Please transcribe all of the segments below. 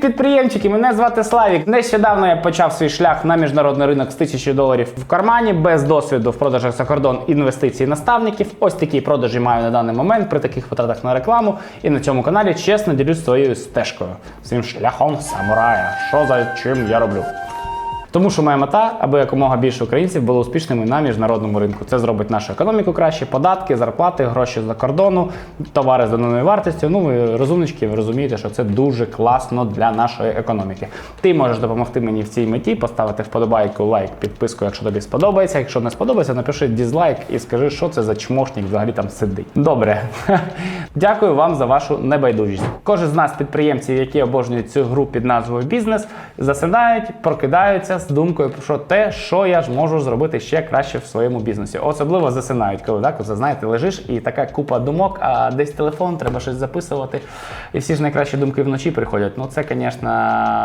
Підприємчики! Мене звати Славік. Нещодавно я почав свій шлях на міжнародний ринок з тисячі доларів в кармані без досвіду в продажах за кордон інвестицій наставників. Ось такі продажі маю на даний момент при таких витратах на рекламу. І на цьому каналі чесно ділюсь своєю стежкою, своїм шляхом самурая. Що за чим я роблю? Тому що моя мета, аби якомога більше українців було успішними на міжнародному ринку. Це зробить нашу економіку краще, податки, зарплати, гроші за кордону, товари з доданою вартістю. Ну ви розумнички, ви розумієте, що це дуже класно для нашої економіки. Ти можеш допомогти мені в цій меті, поставити вподобайку, лайк, підписку, якщо тобі сподобається. Якщо не сподобається, напиши дізлайк і скажи, що це за чмошник взагалі там сидить. Добре, дякую вам за вашу небайдужість. Кожен з нас, підприємців, які обожнюють цю гру під назвою бізнес, засинають, прокидаються з думкою про те, що я ж можу зробити ще краще в своєму бізнесі. Особливо засинають, коли так, знаєте, лежиш і така купа думок, а десь телефон, треба щось записувати. І всі ж найкращі думки вночі приходять. Ну це, звісно,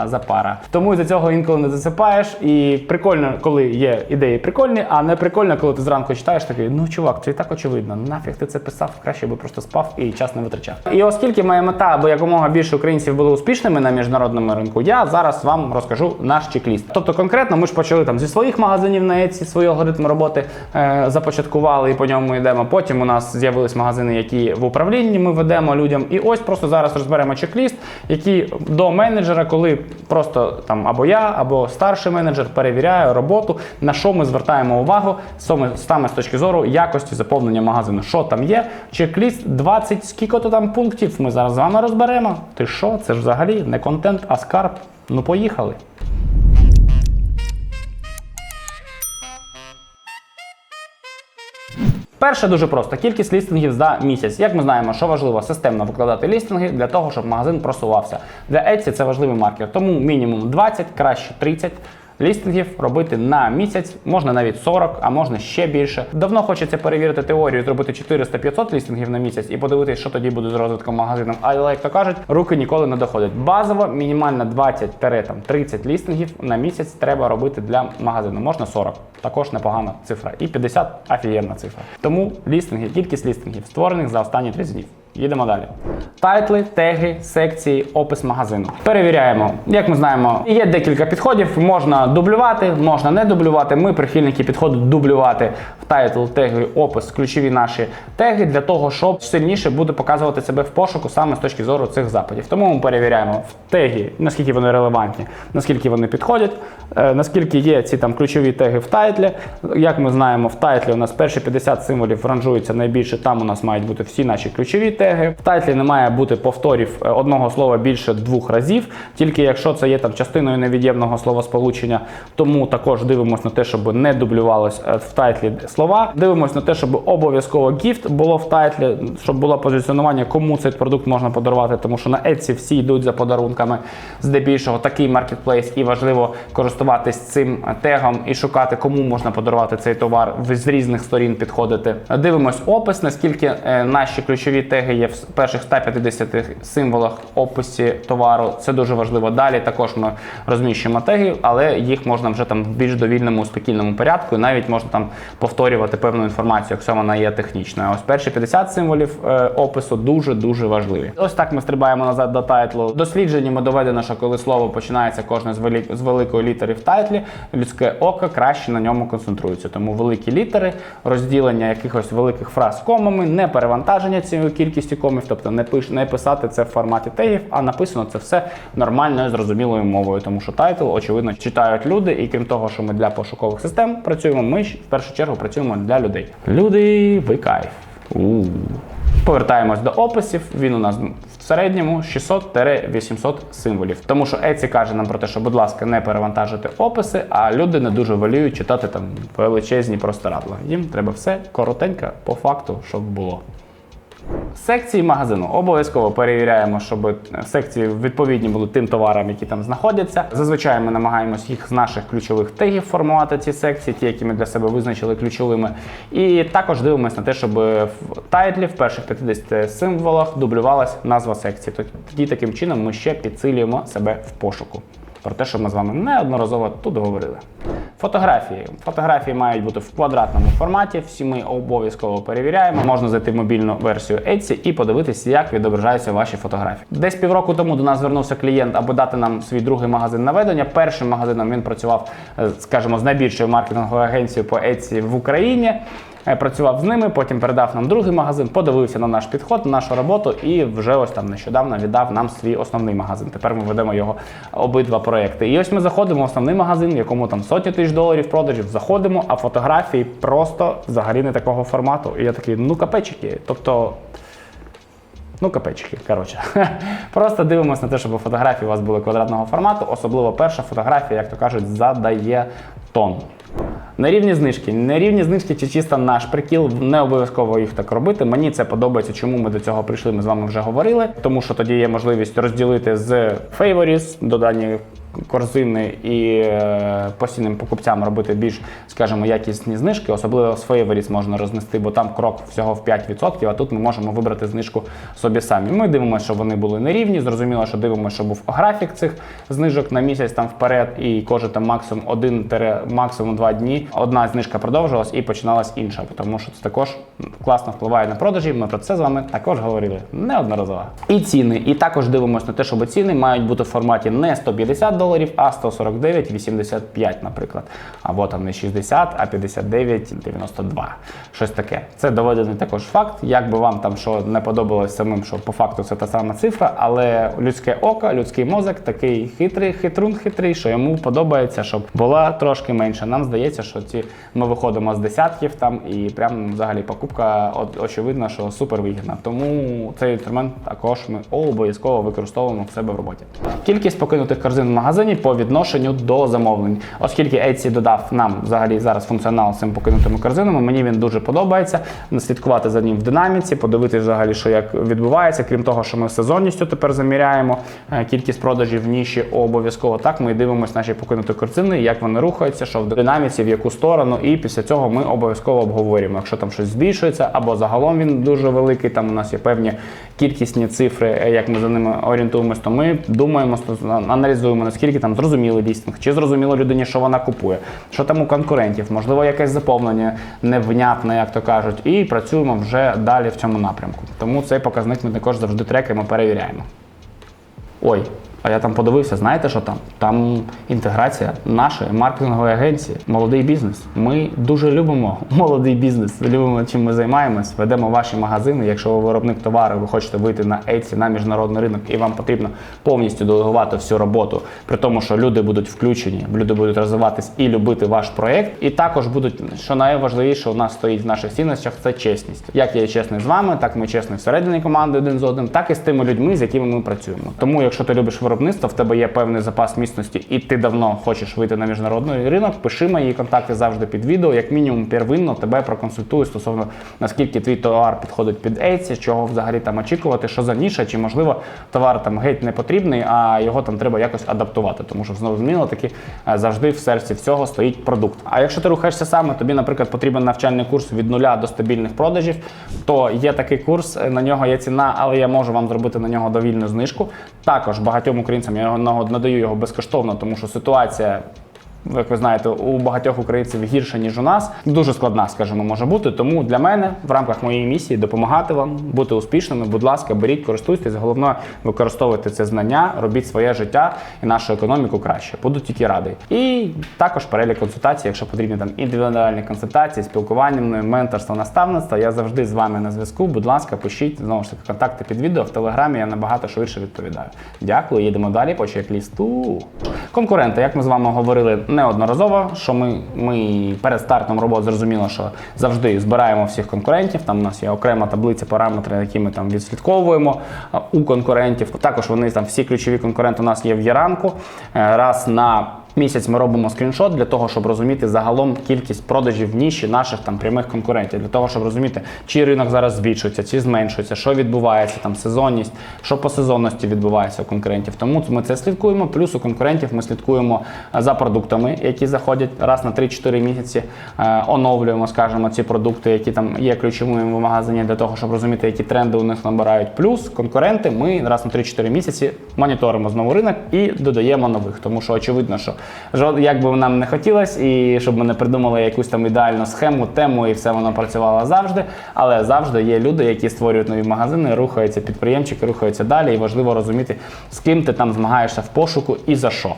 запара. Тому із-за цього інколи не засипаєш. І прикольно, коли є ідеї прикольні, а не прикольно, коли ти зранку читаєш такий, ну чувак, це і так очевидно. Нафіг ти це писав, краще би просто спав і час не витрачав. І оскільки моя мета, аби якомога більше українців були успішними на міжнародному ринку, я зараз вам розкажу наш чек-ліст. Тобто, конкретно, ми ж почали там зі своїх магазинів на Etsy, свій алгоритм роботи е, започаткували і по ньому йдемо. Потім у нас з'явились магазини, які в управлінні ми ведемо людям. І ось просто зараз розберемо чек-ліст, який до менеджера, коли просто там або я, або старший менеджер перевіряє роботу, на що ми звертаємо увагу саме з точки зору якості заповнення магазину. Що там є? Чек-ліст 20, скільки то там пунктів. Ми зараз з вами розберемо. Ти що? Це ж взагалі не контент, а скарб. Ну поїхали. Перше дуже просто кількість лістингів за місяць. Як ми знаємо, що важливо системно викладати лістинги для того, щоб магазин просувався. Для Etsy це важливий маркер. Тому мінімум 20, краще 30 лістингів робити на місяць, можна навіть 40, а можна ще більше. Давно хочеться перевірити теорію, зробити 400-500 лістингів на місяць і подивитися, що тоді буде з розвитком магазину. Але як то кажуть, руки ніколи не доходять. Базово мінімально 20-30 лістингів на місяць треба робити для магазину. Можна 40, також непогана цифра. І 50 офігенна цифра. Тому лістинги, кількість лістингів, створених за останні 30 днів. Їдемо далі. Тайтли, теги, секції, опис магазину. Перевіряємо. Як ми знаємо, є декілька підходів. Можна дублювати, можна не дублювати. Ми прихильники підходу дублювати в тайтл, теги, опис, ключові наші теги для того, щоб сильніше буде показувати себе в пошуку саме з точки зору цих запитів. Тому ми перевіряємо в теги, наскільки вони релевантні, наскільки вони підходять, е, наскільки є ці там ключові теги в тайтлі. Як ми знаємо, в тайтлі у нас перші 50 символів ранжуються найбільше. Там у нас мають бути всі наші ключові теги. В тайтлі не має бути повторів е, одного слова більше двох разів, тільки якщо це є там частиною невід'ємного словосполучення. Тому також дивимося на те, щоб не дублювалось е, в тайтлі слова. Дивимося на те, щоб обов'язково гіфт було в тайтлі, щоб було позиціонування, кому цей продукт можна подарувати, тому що на Etsy всі йдуть за подарунками. Здебільшого такий маркетплейс, і важливо користуватись цим тегом і шукати, кому можна подарувати цей товар з різних сторін підходити. Дивимось опис, наскільки е, наші ключові теги є в перших 150 символах описі товару. Це дуже важливо. Далі також ми розміщуємо теги, але їх можна вже там в більш довільному, спокійному порядку. Навіть можна там повторювати певну інформацію, якщо вона є технічною. Ось перші 50 символів е, опису дуже дуже важливі. Ось так ми стрибаємо назад до тайтлу. Дослідженнями доведено, що коли слово починається кожне з з великої літери в тайтлі, людське око краще на ньому концентрується. Тому великі літери, розділення якихось великих фраз комами, не перевантаження цією кількістю комів, тобто не пиш не писати це в форматі тегів, а написано це все нормальною зрозумілою мовою, тому що тайтл, очевидно, читають люди, і крім того, що ми для пошукових систем працюємо, ми в першу чергу працюємо для людей. Люди, ви кайф. У. Повертаємось до описів. Він у нас в середньому 600-800 символів. Тому що Etsy каже нам про те, що, будь ласка, не перевантажити описи, а люди не дуже воліють читати там величезні простирадла. Їм треба все коротенько, по факту, щоб було. Секції магазину обов'язково перевіряємо, щоб секції відповідні були тим товарам, які там знаходяться. Зазвичай ми намагаємось їх з наших ключових тегів формувати ці секції, ті, які ми для себе визначили ключовими. І також дивимося на те, щоб в тайтлі в перших 50 символах дублювалась назва секції. Тоді таким чином ми ще підсилюємо себе в пошуку. Про те, що ми з вами неодноразово тут говорили. Фотографії. Фотографії мають бути в квадратному форматі. Всі ми обов'язково перевіряємо. Можна зайти в мобільну версію Etsy і подивитися, як відображаються ваші фотографії. Десь півроку тому до нас звернувся клієнт, аби дати нам свій другий магазин наведення. Першим магазином він працював, е, скажімо, з найбільшою маркетинговою агенцією по Etsy в Україні. Е, Працював з ними, потім передав нам другий магазин, подивився на наш підход, на нашу роботу і вже ось там нещодавно віддав нам свій основний магазин. Тепер ми ведемо його обидва проекти. І ось ми заходимо в основний магазин, в якому там сотні тисяч доларів продажів. Заходимо, а фотографії просто взагалі не такого формату. І я такий, ну капечики. Тобто. Ну, капечки, коротше. Просто дивимося на те, щоб фотографії у вас були квадратного формату. Особливо перша фотографія, як то кажуть, задає тон. Нерівні знижки. на рівні знижки чи чисто наш прикіл, не обов'язково їх так робити. Мені це подобається, чому ми до цього прийшли. Ми з вами вже говорили. Тому що тоді є можливість розділити з Favorites додані корзини і е, постійним покупцям робити більш, скажімо, якісні знижки. Особливо з Favorites можна рознести, бо там крок всього в 5%, а тут ми можемо вибрати знижку собі самі. Ми дивимося, щоб вони були нерівні. Зрозуміло, що дивимося, щоб був графік цих знижок на місяць там вперед, і кожен там максимум один максимум два дні. Одна знижка продовжилась і починалась інша, тому що це також класно впливає на продажі. Ми про це з вами також говорили неодноразово. І ціни. І також дивимося на те, щоб ціни мають бути в форматі не 150 доларів, а 149,85, наприклад. Або там не 60, а 59,92. Щось таке. Це доведений також факт. Як би вам там що не подобалось самим, що по факту це та сама цифра, але людське око, людський мозок такий хитрий, хитрун хитрий, що йому подобається, щоб була трошки менше. Нам здається, що ці ми виходимо з десятків там і прям взагалі покупка от, очевидно, що супер вигідна. Тому цей інструмент також ми обов'язково використовуємо в себе в роботі. Кількість покинутих корзин в магазині по відношенню до замовлень, оскільки Etsy додав нам взагалі зараз функціонал з цим покинутими корзинами. Мені він дуже подобається. Слідкувати за ним в динаміці, подивитися взагалі, що як відбувається. Крім того, що ми сезонністю тепер заміряємо е, кількість продажів в ніші обов'язково. Так ми дивимося наші покинуті корзини, як вони рухаються, що в динаміці, в яку сторону, і після цього ми обов'язково обговорюємо. Якщо там щось збільшується, або загалом він дуже великий, там у нас є певні кількісні цифри, е, як ми за ними орієнтуємось, то ми думаємо, аналізуємо, наскільки там зрозумілий лістинг, чи зрозуміло людині, що вона купує, що там у конкурентів, можливо, якесь заповнення невнятне, як то кажуть, і працюємо вже далі в цьому напрямку. Тому цей показник ми також завжди трекаємо, перевіряємо. Ой, а я там подивився, знаєте, що там? Там інтеграція нашої маркетингової агенції, молодий бізнес. Ми дуже любимо молодий бізнес, любимо чим ми займаємось, ведемо ваші магазини. Якщо ви виробник товару, ви хочете вийти на Etsy, на міжнародний ринок, і вам потрібно повністю делегувати всю роботу, при тому, що люди будуть включені, люди будуть розвиватись і любити ваш проєкт. І також будуть, що найважливіше, у нас стоїть в наших цінностях, це чесність. Як я чесний з вами, так ми чесні всередині команди один з одним, так і з тими людьми, з якими ми працюємо. Тому, якщо ти любиш виробництво, в тебе є певний запас міцності, і ти давно хочеш вийти на міжнародний ринок, пиши мої контакти завжди під відео. Як мінімум, первинно тебе проконсультую стосовно наскільки твій товар підходить під Etsy, чого взагалі там очікувати, що за ніша, чи можливо товар там геть не потрібний, а його там треба якось адаптувати. Тому що знову змінило таки е, завжди в серці всього стоїть продукт. А якщо ти рухаєшся саме, тобі, наприклад, потрібен навчальний курс від нуля до стабільних продажів, то є такий курс, е, на нього є ціна, але я можу вам зробити на нього довільну знижку. Також багатьом українцям я його надаю його безкоштовно, тому що ситуація. Як ви знаєте, у багатьох українців гірше ніж у нас. Дуже складна, скажімо, може бути. Тому для мене в рамках моєї місії допомагати вам бути успішними. Будь ласка, беріть, користуйтесь. Головне використовуйте це знання, робіть своє життя і нашу економіку краще. Буду тільки радий. І також перелік консультацій, якщо потрібні там індивідуальні консультації, спілкування мною, менторство, наставництво. Я завжди з вами на зв'язку. Будь ласка, пишіть знову ж таки контакти під відео в телеграмі. Я набагато швидше відповідаю. Дякую. Їдемо далі по чек-лісту. Конкуренти, як ми з вами говорили неодноразово, що ми, ми перед стартом роботи зрозуміло, що завжди збираємо всіх конкурентів. Там у нас є окрема таблиця, параметри, які ми там відслідковуємо у конкурентів. Також вони там всі ключові конкуренти у нас є в Яранку. Е, Раз на Місяць ми робимо скріншот для того, щоб розуміти загалом кількість продажів в ніші наших там прямих конкурентів, для того, щоб розуміти, чи ринок зараз збільшується, чи зменшується, що відбувається, там сезонність, що по сезонності відбувається у конкурентів. Тому ми це слідкуємо. Плюс у конкурентів ми слідкуємо е, за продуктами, які заходять раз на 3-4 місяці. Е, оновлюємо, скажімо, ці продукти, які там є ключовими в магазині, для того, щоб розуміти, які тренди у них набирають. Плюс конкуренти ми раз на 3-4 місяці моніторимо знову ринок і додаємо нових, тому що очевидно, що як би нам не хотілося, і щоб ми не придумали якусь там ідеальну схему, тему, і все воно працювало завжди. Але завжди є люди, які створюють нові магазини, рухаються підприємчики, рухаються далі. І важливо розуміти, з ким ти там змагаєшся в пошуку і за що.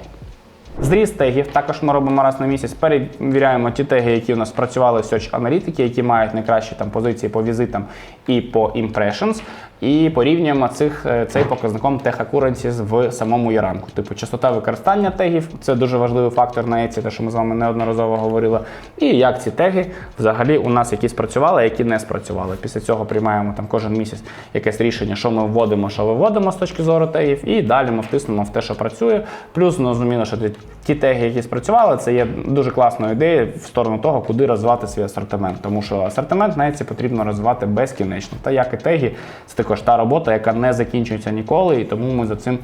Зріст тегів також ми робимо раз на місяць. Перевіряємо ті теги, які у нас працювали в Search аналітики, які мають найкращі там позиції по візитам і по impressions. І порівнюємо цих, е, цей показником Tech в самому яранку. Типу частота використання тегів це дуже важливий фактор на еці, те, що ми з вами неодноразово говорили. І як ці теги взагалі у нас які спрацювали, а які не спрацювали. Після цього приймаємо там кожен місяць якесь рішення, що ми вводимо, що виводимо з точки зору тегів, і далі ми втиснемо в те, що працює. Плюс ну, зрозуміло, що ті- теги, які спрацювали, це є дуже класною ідеєю в сторону того, куди розвивати свій асортимент. Тому що асортимент на Etsy потрібно розвивати безкінечно. Та як і теги, це також та робота, яка не закінчується ніколи, і тому ми за цим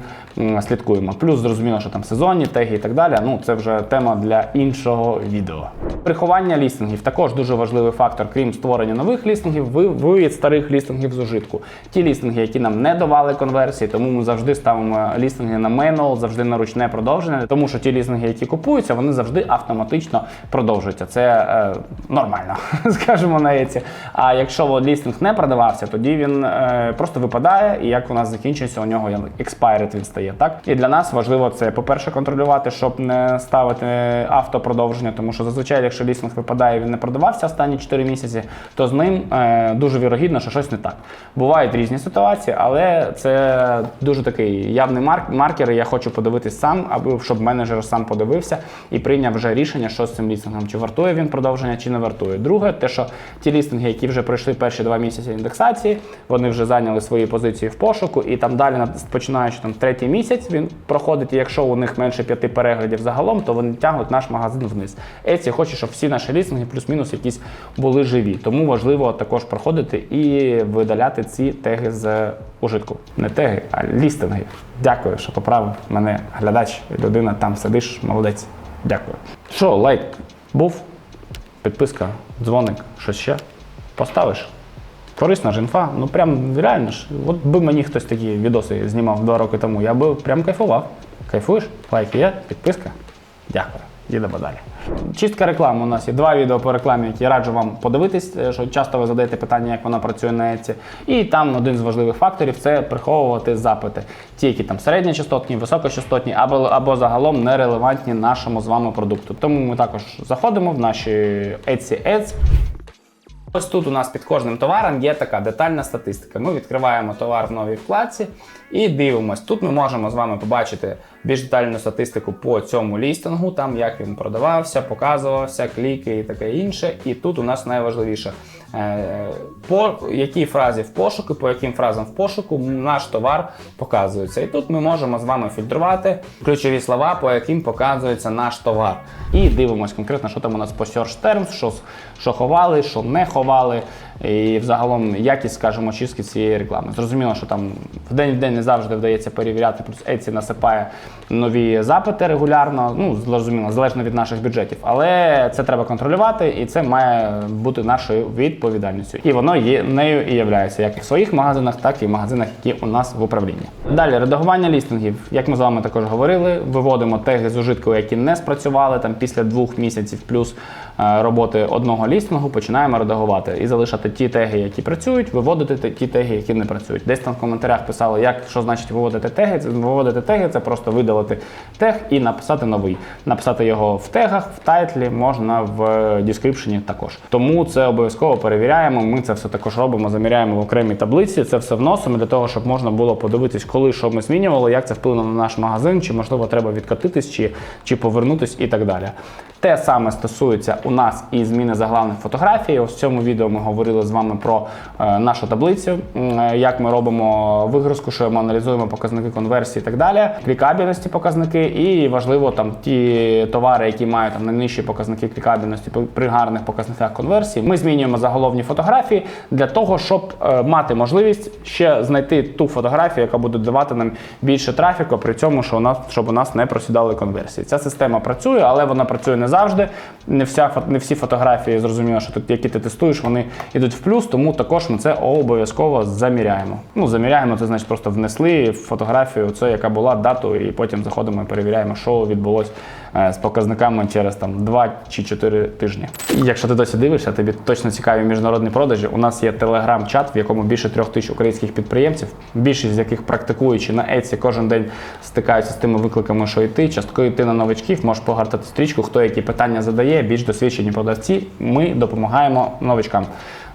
слідкуємо. Плюс зрозуміло, що там сезонні теги і так далі. Ну це вже тема для іншого відео. Приховання лістингів також дуже важливий фактор, крім створення нових лістингів, ви- вивід старих лістингів з ужитку. Ті лістинги, які нам не давали конверсії, тому ми завжди ставимо лістинги на менуал, завжди на ручне продовження, тому що ті лістинги, які купуються, вони завжди автоматично продовжуються. Це е, нормально, скажімо на еці. А якщо лістинг не продавався, тоді він е, просто випадає, і як у нас закінчується, у нього expired він стає. Так і для нас важливо це, по-перше, контролювати, щоб не ставити автопродовження, тому що зазвичай, якщо лістинг випадає, він не продавався останні 4 місяці, то з ним е, дуже вірогідно, що щось не так. Бувають різні ситуації, але це дуже такий явний марк- маркер. і Я хочу подивитись сам, аби щоб менеджер сам подивився і прийняв вже рішення, що з цим лістингом, чи вартує він продовження, чи не вартує. Друге, те, що ті лістинги, які вже пройшли перші два місяці індексації, вони вже зайняли свої позиції в пошуку, і там далі, починаючи там третій місяць, він проходить. І якщо у них менше п'яти переглядів загалом, то вони тягнуть наш магазин вниз. Еці хоче, щоб всі наші лістинги плюс-мінус якісь були живі. Тому важливо також проходити і видаляти ці теги з ужитку. Не теги, а лістинги. Дякую, що поправив мене глядач, людина там сидиш, молодець. Дякую. Що, лайк був? Підписка, дзвоник, щось ще? Поставиш? Корисна ж інфа, ну прям реально ж. От би мені хтось такі відоси знімав два роки тому, я би прям кайфував. Кайфуєш? Лайк є, підписка. Дякую. Їдемо далі. Чистка реклами. У нас є два відео по рекламі, які раджу вам подивитись, е, що часто ви задаєте питання, як вона працює на Еці. І там один з важливих факторів це приховувати запити. Ті, які там середньочастотні, високочастотні, або, або загалом нерелевантні нашому з вами продукту. Тому ми також заходимо в наші Etsy Ads, Ось тут у нас під кожним товаром є така детальна статистика. Ми відкриваємо товар в новій вкладці і дивимось. Тут ми можемо з вами побачити більш детальну статистику по цьому лістингу, там як він продавався, показувався, кліки і таке інше. І тут у нас найважливіше. Е, По якій фразі в пошуку, по яким фразам в пошуку наш товар показується. І тут ми можемо з вами фільтрувати ключові слова, по яким показується наш товар. І дивимось конкретно, що там у нас по search terms, що, що ховали, що не ховали. І взагалом якість, скажімо, чистки цієї реклами. Зрозуміло, що там в день в день не завжди вдається перевіряти, плюс Etsy насипає нові запити регулярно. Ну, зрозуміло, залежно від наших бюджетів. Але це треба контролювати, і це має бути нашою відповідальністю. І воно є нею і являється як в своїх магазинах, так і в магазинах, які у нас в управлінні. Далі редагування лістингів, як ми з вами також говорили, виводимо теги з ужитку, які не спрацювали там після двох місяців плюс роботи одного лістингу, починаємо редагувати і залишати ті теги, які працюють, виводити ті теги, які не працюють. Десь там в коментарях писали, як що значить виводити теги. Виводити теги, це просто видалити тег і написати новий. Написати його в тегах, в тайтлі, можна в дескрипшені також. Тому це обов'язково перевіряємо. Ми це все також робимо, заміряємо в окремій таблиці. Це все вносимо для того, щоб можна було подивитись, коли що ми змінювали, як це вплинуло на наш магазин, чи можливо треба відкатитись, чи, чи повернутись і так далі. Те саме стосується у нас і зміни заглавних фотографій. Ось в цьому відео ми говорили з вами про е, нашу таблицю, е, як ми робимо вигрузку, що ми аналізуємо показники конверсії і так далі, клікабельності показники, і важливо там ті товари, які мають там найнижчі показники клікабельності при- гарних показниках конверсії. Ми змінюємо заголовні фотографії для того, щоб е, мати можливість ще знайти ту фотографію, яка буде давати нам більше трафіку, при цьому, що у нас щоб у нас не просідали конверсії. Ця система працює, але вона працює не завжди. Не вся не всі фотографії зрозуміло, що тут, які ти тестуєш, вони йдуть в плюс, тому також ми це обов'язково заміряємо. Ну, заміряємо, це значить просто внесли фотографію, це яка була дату, і потім заходимо і перевіряємо, що відбулось е, з показниками через там 2 чи 4 тижні. Якщо ти досі дивишся, тобі точно цікаві міжнародні продажі. У нас є телеграм-чат, в якому більше трьох тисяч українських підприємців, більшість з яких практикуючи на Etsy кожен день стикаються з тими викликами, що йти. Частково йти на новачків, можеш погортати стрічку, хто які питання задає, більш досвідчені продавці. Ми допомагаємо новачкам.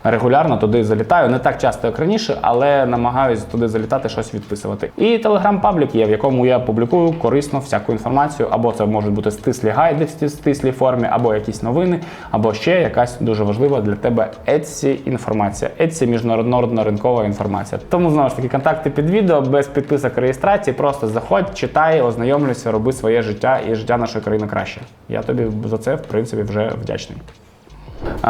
Регулярно туди залітаю, не так часто, як раніше, але намагаюся туди залітати, щось відписувати. І телеграм-паблік є, в якому я публікую корисну всяку інформацію, або це можуть бути стислі гайди в стислій формі, або якісь новини, або ще якась дуже важлива для тебе Etsy інформація. Etsy міжнародна ринкова інформація. Тому знову ж таки контакти під відео без підписок реєстрації. Просто заходь, читай, ознайомлюйся, роби своє життя і життя нашої країни краще. Я тобі за це в принципі вже вдячний.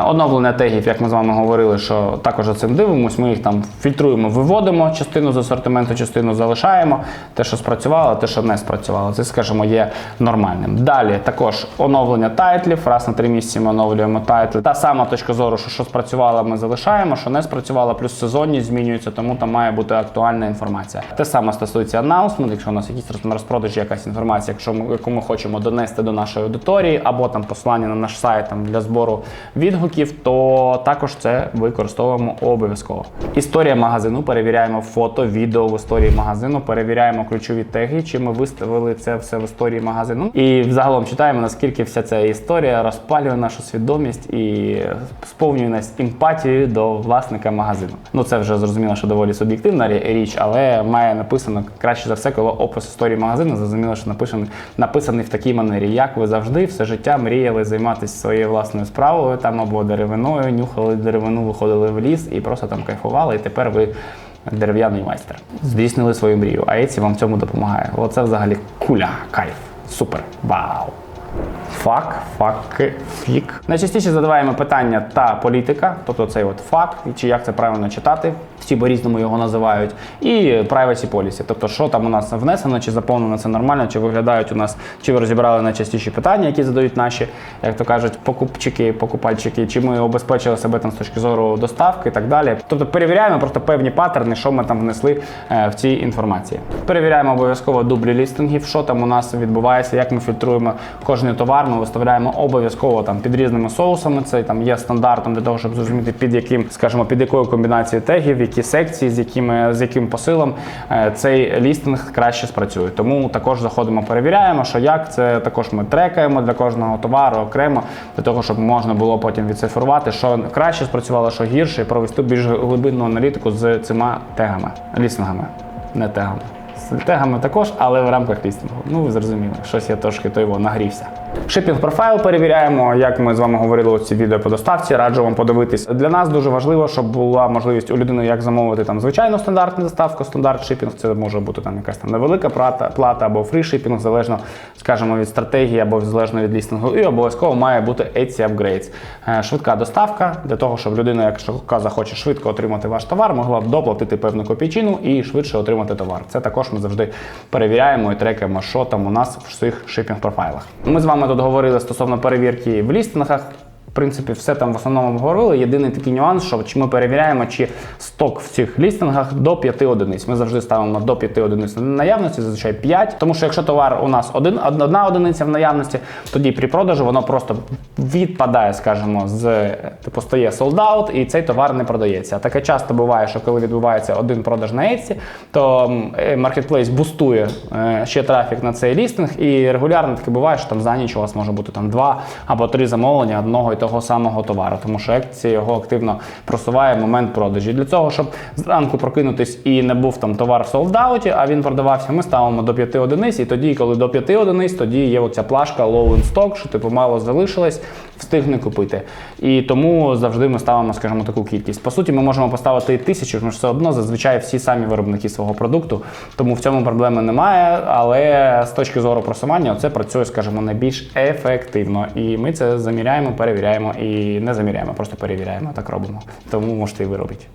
Оновлення тегів, як ми з вами говорили, що також цим дивимось. Ми їх там фільтруємо, виводимо частину з асортименту, частину залишаємо. Те, що спрацювало, те, що не спрацювало, це, скажімо, є нормальним. Далі також оновлення тайтлів. Раз на три місяці ми оновлюємо тайтли. Та сама точка зору, що що спрацювало, ми залишаємо, що не спрацювало, плюс сезонність змінюється, тому там має бути актуальна інформація. Те саме стосується аннаунсмент, якщо у нас якісь розпродажі якась інформація, якщо ми, яку ми хочемо донести до нашої аудиторії, або там послання на наш сайт там, для збору відгуків, то також це використовуємо обов'язково. Історія магазину перевіряємо фото, відео в історії магазину, перевіряємо ключові теги, чи ми виставили це все в історії магазину. І взагалом читаємо, наскільки вся ця історія розпалює нашу свідомість і сповнює нас емпатією до власника магазину. Ну це вже зрозуміло, що доволі суб'єктивна річ, але має написано краще за все, коли опис історії магазину, зрозуміло, що написаний, написаний в такій манері, як ви завжди все життя мріяли займатися своєю власною справою там або деревиною, нюхали деревину, виходили в ліс і просто там кайфували, і тепер ви. Дерев'яний майстер. Здійснили свою мрію, а Еці вам в цьому допомагає. Оце взагалі куля, кайф. Супер. Вау. Фак, факи, фік. Найчастіше задаваємо питання та політика, тобто цей от фак, чи як це правильно читати, всі по-різному його називають, і privacy policy, тобто що там у нас внесено, чи заповнено це нормально, чи виглядають у нас, чи ви розібрали найчастіші питання, які задають наші, як то кажуть, покупчики, покупальчики, чи ми обезпечили себе там з точки зору доставки і так далі. Тобто перевіряємо просто певні паттерни, що ми там внесли е, в цій інформації. Перевіряємо обов'язково дублі лістингів, що там у нас відбувається, як ми фільтруємо кожний товар. Ми виставляємо обов'язково там під різними соусами. Це там є стандартом для того, щоб зрозуміти під яким, скажімо, під якою комбінацією тегів, які секції, з якими з яким посилом е, цей лістинг краще спрацює. Тому також заходимо, перевіряємо, що як це також ми трекаємо для кожного товару окремо, для того, щоб можна було потім відцифрувати, що краще спрацювало, що гірше, і провести більш глибинну аналітику з цими тегами, лістингами, не тегами. З тегами також, але в рамках лістингу. Ну, ви зрозуміли, щось я трошки той його нагрівся. Шипінг профайл перевіряємо, як ми з вами говорили у ці відео по доставці. Раджу вам подивитись. Для нас дуже важливо, щоб була можливість у людини як замовити там звичайну стандартну доставку, стандарт шипінг. Це може бути там якась там невелика плата, плата або фрі шипінг, залежно, скажімо, від стратегії або залежно від лістингу. І обов'язково має бути Etsy Upgrades. Е, Швидка доставка для того, щоб людина, якщо захоче швидко отримати ваш товар, могла доплатити певну копійчину і швидше отримати товар. Це також ми завжди перевіряємо і трекаємо, що там у нас в цих шипінг профайлах. Ми з вами тут говорили стосовно перевірки в лістингах. Принципі, все там в основному обговорили. Єдиний такий нюанс, що чи ми перевіряємо, чи сток в цих лістингах до 5 одиниць. Ми завжди ставимо до 5 одиниць на наявності, зазвичай 5. Тому що якщо товар у нас один, одна одиниця в наявності, тоді при продажу воно просто відпадає, скажімо, з типу стає sold і цей товар не продається. Таке часто буває, що коли відбувається один продаж на Etsy, то м, е, бустує е, ще трафік на цей лістинг, і регулярно таке буває, що там за ніч у вас може бути там два або три замовлення одного і того самого товару, тому що Etsy його активно просуває в момент продажі. Для цього, щоб зранку прокинутись і не був там товар в солдауті, а він продавався, ми ставимо до 5 одиниць, і тоді, коли до 5 одиниць, тоді є оця плашка low in stock, що типу мало залишилось, встигне купити. І тому завжди ми ставимо, скажімо, таку кількість. По суті, ми можемо поставити і тисячу, тому що все одно зазвичай всі самі виробники свого продукту, тому в цьому проблеми немає. Але з точки зору просування, це працює, скажімо, найбільш ефективно. І ми це заміряємо, перевіряємо і не заміряємо, просто перевіряємо, так робимо. Тому можете і ви робити.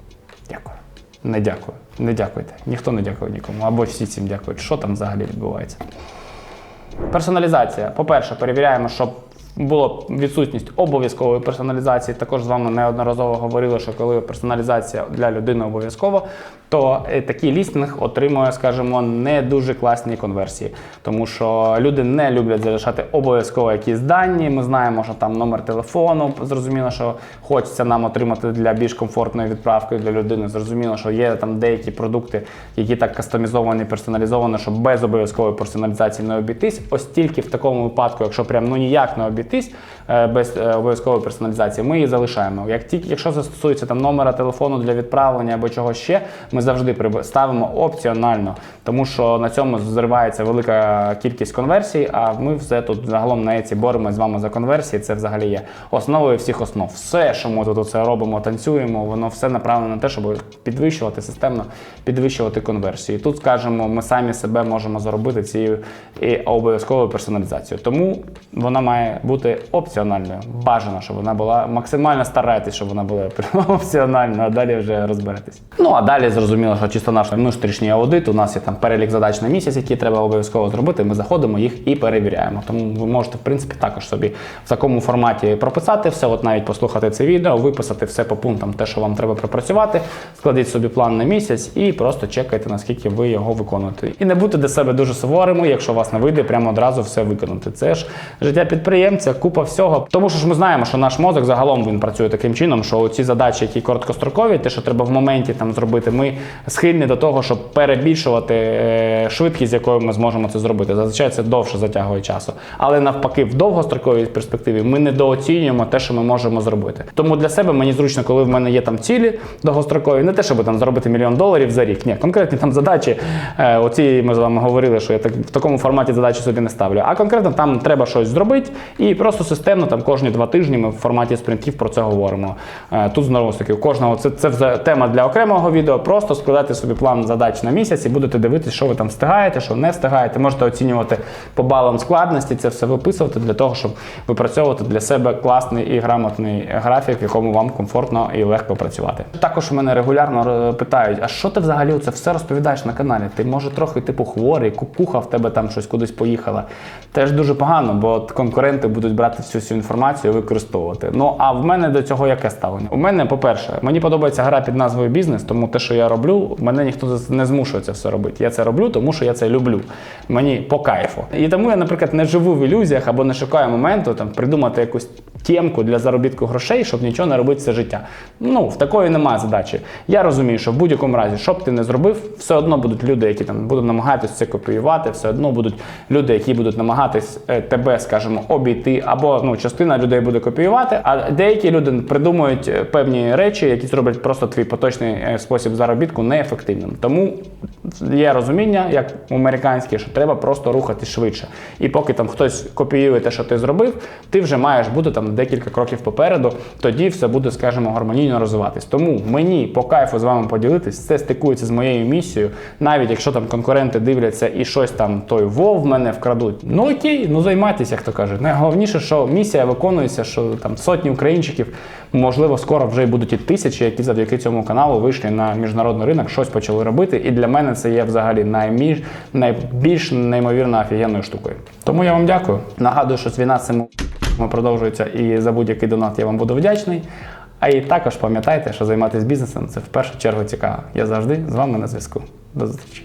Дякую. Не дякую. Не дякуйте. Ніхто не дякує нікому. Або всі цим дякують. Що там взагалі відбувається? Персоналізація. По-перше, перевіряємо, щоб було відсутність обов'язкової персоналізації. Також з вами неодноразово говорили, що коли персоналізація для людини обов'язкова, то е, такий лістинг отримує, скажімо, не дуже класні конверсії, тому що люди не люблять залишати обов'язково якісь дані. Ми знаємо, що там номер телефону. Зрозуміло, що хочеться нам отримати для більш комфортної відправки для людини. Зрозуміло, що є там деякі продукти, які так кастомізовані, персоналізовані, що без обов'язкової персоналізації не обійтись. Ось тільки в такому випадку, якщо прям ну ніяк не обійтись е, без е, обов'язкової персоналізації, ми її залишаємо. Як тільки якщо це стосується там номера телефону для відправлення або чогось ще, ми завжди ставимо опціонально, тому що на цьому зривається велика кількість конверсій. А ми все тут загалом на еці боремося з вами за конверсії. Це взагалі є основою всіх основ. Все, що ми тут це робимо, танцюємо, воно все направлено на те, щоб підвищувати системно, підвищувати конверсії. Тут скажемо, ми самі себе можемо заробити цією і обов'язковою персоналізацією. Тому вона має бути опціональною. Бажано, щоб вона була максимально старайтесь, щоб вона була опціональною, а далі вже розберетесь. Ну а далі зрозуміло, що чисто наш внутрішній аудит. У нас є там перелік задач на місяць, які треба обов'язково зробити. Ми заходимо їх і перевіряємо. Тому ви можете, в принципі, також собі в такому форматі прописати все, от навіть послухати це відео, виписати все по пунктам, те, що вам треба пропрацювати, складіть собі план на місяць і просто чекайте, наскільки ви його виконуєте. І не будьте для себе дуже суворими, якщо у вас не вийде прямо одразу все виконати. Це ж життя підприємця, купа всього. Тому що ж ми знаємо, що наш мозок загалом він працює таким чином, що ці задачі, які короткострокові, те, що треба в моменті там зробити, ми схильні до того, щоб перебільшувати е, швидкість, з якою ми зможемо це зробити. Зазвичай це довше затягує часу. Але навпаки, в довгостроковій перспективі ми недооцінюємо те, що ми можемо зробити. Тому для себе мені зручно, коли в мене є там цілі довгострокові, не те, щоб там заробити мільйон доларів за рік. Ні, конкретні там задачі. Е, оці ми з вами говорили, що я так в такому форматі задачі собі не ставлю. А конкретно там треба щось зробити, і просто системно там кожні два тижні ми в форматі спринтів про це говоримо. Е, тут знову ж таки у кожного це, це тема для окремого відео. Просто складати собі план задач на місяць і будете дивитися, що ви там встигаєте, що не встигаєте. Можете оцінювати по балам складності, це все виписувати для того, щоб випрацьовувати для себе класний і грамотний графік, в якому вам комфортно і легко працювати. Також у мене регулярно е, питають: а що ти взагалі це все розповідаєш на каналі? Ти може трохи типу хворий, кукуха в тебе там щось кудись поїхала. Теж дуже погано, бо конкуренти будуть брати всю цю інформацію і використовувати. Ну а в мене до цього яке ставлення? У мене, по-перше, мені подобається гра під назвою бізнес, тому те, що я роблю, мене ніхто не змушує це все робити. Я це роблю, тому що я це люблю. Мені по кайфу. І тому я, наприклад, не живу в ілюзіях або не шукаю моменту там придумати якусь тємку для заробітку грошей, щоб нічого не робити все життя. Ну, в такої немає задачі. Я розумію, що в будь-якому разі, що б ти не зробив, все одно будуть люди, які там будуть намагатися це копіювати, все одно будуть люди, які будуть намагатись е, тебе, скажімо, обійти, або ну, частина людей буде копіювати, а деякі люди придумують е, певні речі, які зроблять просто твій поточний е, спосіб заробітку неефективним. Тому є розуміння, як у американській, що треба просто рухатись швидше. І поки там хтось копіює те, що ти зробив, ти вже маєш бути там декілька кроків попереду, тоді все буде, скажімо, гармонійно розвиватись. Тому мені по кайфу з вами поділитись, це стикується з моєю місією. Навіть якщо там конкуренти дивляться і щось там той вов мене вкрадуть. Ну окей, ну займайтеся, як то кажуть. Найголовніше, що місія виконується, що там сотні українчиків, можливо, скоро вже й будуть і тисячі, які завдяки цьому каналу вийшли на міжнародний ринок, щось почали робити. І для мене це є взагалі найміж, найбільш неймовірно офігенною штукою. Тому я вам дякую. Нагадую, що з 12 продовжується і за будь-який донат я вам буду вдячний. А і також пам'ятайте, що займатися бізнесом це в першу чергу цікаво. Я завжди з вами на зв'язку. До зустрічі.